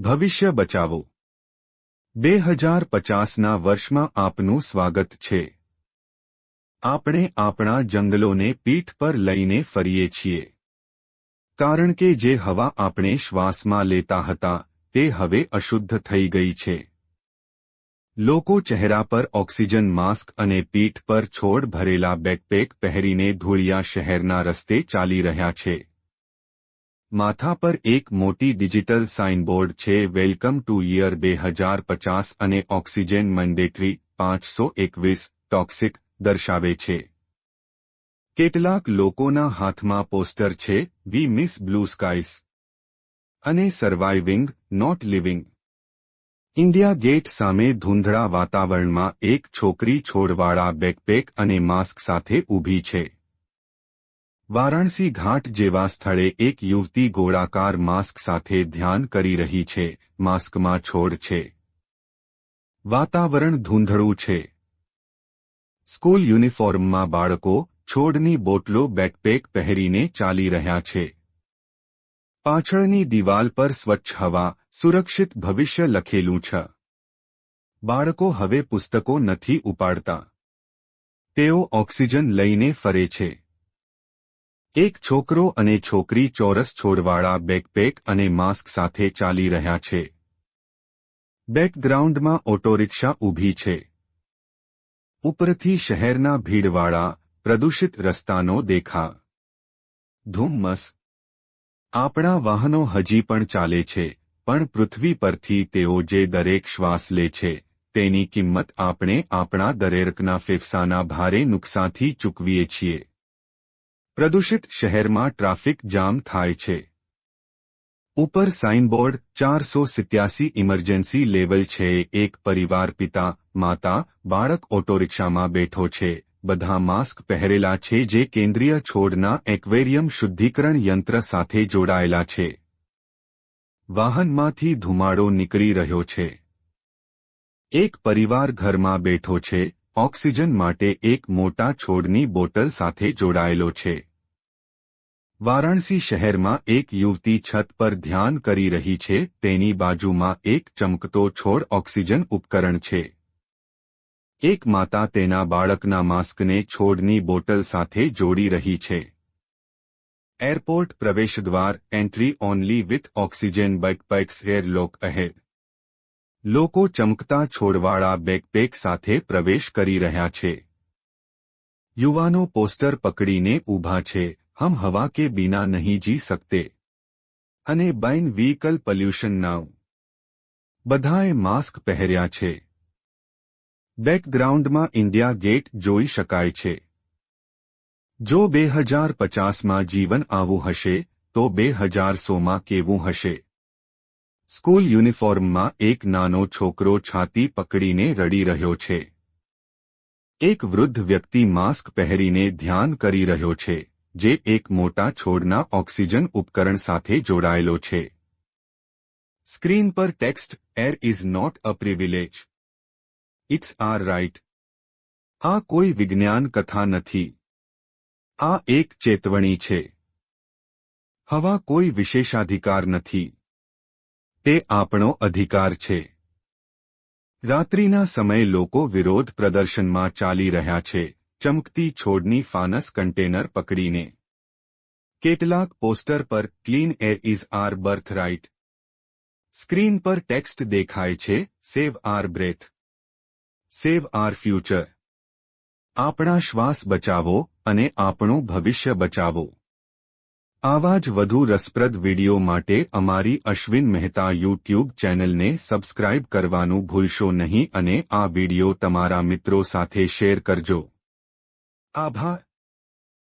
ભવિષ્ય બચાવો. બે હજાર પચાસના વર્ષમાં આપનું સ્વાગત છે. આપણે આપણા જંગલોને પીઠ પર લઈને ફરીએ છીએ. કારણ કે જે હવા આપણે શ્વાસમાં લેતા હતા, તે હવે અશુદ્ધ થઈ ગઈ છે. લોકો ચહેરા પર ઓક્સિજન માસ્ક અને પીઠ પર છોડ ભરેલા બેકપેક પહેરીને ધૂળિયા શહેરના રસ્તે ચાલી રહ્યા છે. માથા પર એક મોટી ડિજિટલ સાઇનબોર્ડ છે. વેલકમ ટુ યર બે હજાર પચાસ અને ઓક્સિજન મેન્ડેટરી પાંચસો એકવીસ ટોક્સિક દર્શાવે છે. કેટલાક લોકોના હાથમાં પોસ્ટર છે. વી મિસ બ્લુ સ્કાઇસ અને surviving, not living. India gate સામે ધૂંધળા વાતાવરણમાં એક છોકરી છોડવાળા બેકપેક અને માસ્ક સાથે ઊભી છે. વારાણસી ઘાટ જેવા સ્થળે એક યુવતી ગોળાકાર માસ્ક સાથે ધ્યાન કરી રહી છે, માસ્કમાં છોડ છે. વાતાવરણ ધૂંધળું છે. સ્કૂલ યુનિફોર્મમાં બાળકો છોડની બોટલો બેકપેક પહેરીને ચાલી રહ્યા છે. પાછળની દિવાલ પર સ્વચ્છ હવા, સુરક્ષિત ભવિષ્ય લખેલું છે. બાળકો હવે પુસ્તકો નથી ઉપાડતા. તેઓ ઓક્સિજન લઈને ફરે છે. એક છોકરો અને છોકરી ચોરસ છોડવાળા બેકપેક અને માસ્ક સાથે ચાલી રહ્યા છે. બેકગ્રાઉન્ડમાં ઓટોરિક્ષા ઊભી છે. ઉપરથી શહેરના ભીડવાળા, પ્રદૂષિત રસ્તાનો દેખા ધુમ્મસ. આપણા વાહનો હજી પણ ચાલે છે, પણ પૃથ્વી પરથી તેઓ જે દરેક શ્વાસ લે છે, તેની કિંમત આપણે આપણા દરેકના ફેફસાના ભારે નુકસાનથી ચૂકવીએ છીએ. પ્રદૂષિત શહેરમાં ટ્રાફિક જામ થાય છે. ઉપર સાઇનબોર્ડ ચારસો સિત્યાસી ઇમરજન્સી લેવલ છે. એક પરિવાર પિતા, માતા, બાળક ઓટોરિક્ષામાં બેઠો છે. બધા માસ્ક પહેરેલા છે જે કેન્દ્રીય છોડના એક્વેરિયમ શુદ્ધિકરણ યંત્ર સાથે જોડાયેલા છે. વાહનમાંથી ધુમાડો નીકળી રહ્યો છે. એક પરિવાર ઘરમાં બેઠો છે. ઓક્સિજન માટે એક મોટા છોડની બોટલ સાથે જોડાયેલો છે. વારાણસી શહેરમાં એક યુવતી છત પર ધ્યાન કરી રહી છે, તેની બાજુમાં એક ચમકતો છોડ ઓક્સિજન ઉપકરણ છે. એક માતા તેના બાળકના માસ્કને છોડની બોટલ સાથે જોડી રહી છે. એરપોર્ટ પ્રવેશદ્વાર entry only with oxygen backpacks airlock ahead લોકો ચમકતા છોડવાળા બેકપેક સાથે પ્રવેશ કરી રહ્યા છે. યુવાનો પોસ્ટર પકડીને ઊભા છે. હમ હવા કે બિના નહીં જી શકતે અને બાઇન વ્હીકલ પોલ્યુશન નાવ બધાએ માસ્ક પહેર્યા છે. બેકગ્રાઉન્ડમાં ઇન્ડિયા ગેટ જોઈ શકાય છે. જો બે હજાર પચાસમાં જીવન આવું હશે, તો બે હજાર સોમાં કેવું હશે? સ્કૂલ યુનિફોર્મમાં એક નાનો છોકરો છાતી પકડીને રડી રહ્યો છે. એક વૃદ્ધ વ્યક્તિ માસ્ક પહેરીને ધ્યાન કરી રહ્યો છે. જે એક મોટા છોડના ઓક્સિજન ઉપકરણ સાથે જોડાયેલો છે. સ્ક્રીન પર text air is not a privilege it's our right આ કોઈ વિજ્ઞાન કથા નથી. આ એક ચેતવણી છે. હવા કોઈ વિશેષાધિકાર નથી. તે આપણો અધિકાર છે. રાત્રિના સમયે લોકો વિરોધ પ્રદર્શનમાં ચાલી રહ્યા છે. ચમકતી છોડની ફાનસ કન્ટેનર પકડીને. કેટલાક પોસ્ટર પર clean air is our birth right screen પર ટેક્સ્ટ દેખાય છે save our breath save our future આપણા શ્વાસ બચાવો અને આપણું ભવિષ્ય બચાવો. આવા જ વધુ રસપ્રદ વિડિયો માટે અમારી અશ્વિન મહેતા યુટ્યુબ ચેનલને સબસ્ક્રાઇબ કરવાનું ભૂલશો નહીં અને આ વિડિયો તમારા મિત્રો સાથે શેર કરજો. Abha,